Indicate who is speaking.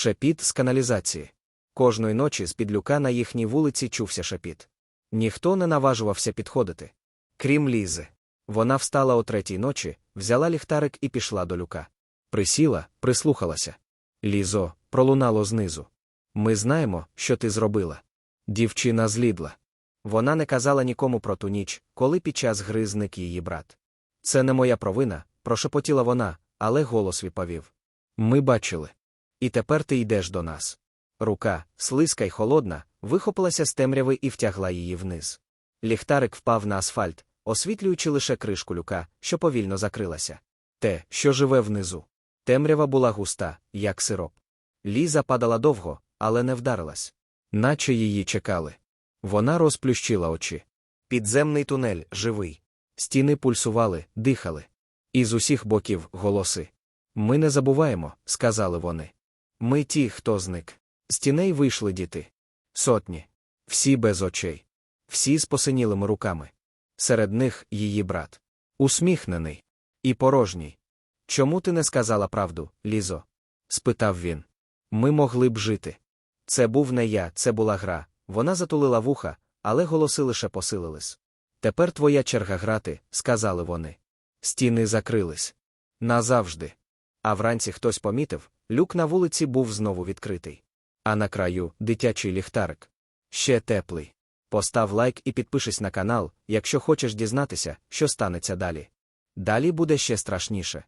Speaker 1: Шепіт з каналізації. Кожної ночі з під люка на їхній вулиці чувся шепіт. Ніхто не наважувався підходити. Крім Лізи. Вона встала о третій ночі, взяла ліхтарик і пішла до люка. Присіла, прислухалася. Лізо, пролунало знизу. Ми знаємо, що ти зробила. Дівчина злідла. Вона не казала нікому про ту ніч, коли під час гри зник її брат. Це не моя провина, прошепотіла вона, але голос відповів. Ми бачили. І тепер ти йдеш до нас. Рука, слизька й холодна, вихопилася з темряви і втягла її вниз. Ліхтарик впав на асфальт, освітлюючи лише кришку люка, що повільно закрилася. Те, що живе внизу. Темрява була густа, як сироп. Ліза падала довго, але не вдарилась. Наче її чекали. Вона розплющила очі. Підземний тунель живий. Стіни пульсували, дихали. Із усіх боків голоси. Ми не забуваємо, сказали вони. Ми ті, хто зник. З тіней вийшли діти. Сотні. Всі без очей. Всі з посинілими руками. Серед них її брат. Усміхнений. І порожній. Чому ти не сказала правду, Лізо? спитав він. Ми могли б жити. Це був не я, це була гра. Вона затулила вуха, але голоси лише посилились. Тепер твоя черга грати, сказали вони. Стіни закрились. Назавжди. А вранці хтось помітив, люк на вулиці був знову відкритий. А на краю дитячий ліхтарик. Ще теплий. Постав лайк і підпишись на канал, якщо хочеш дізнатися, що станеться далі. Далі буде ще страшніше.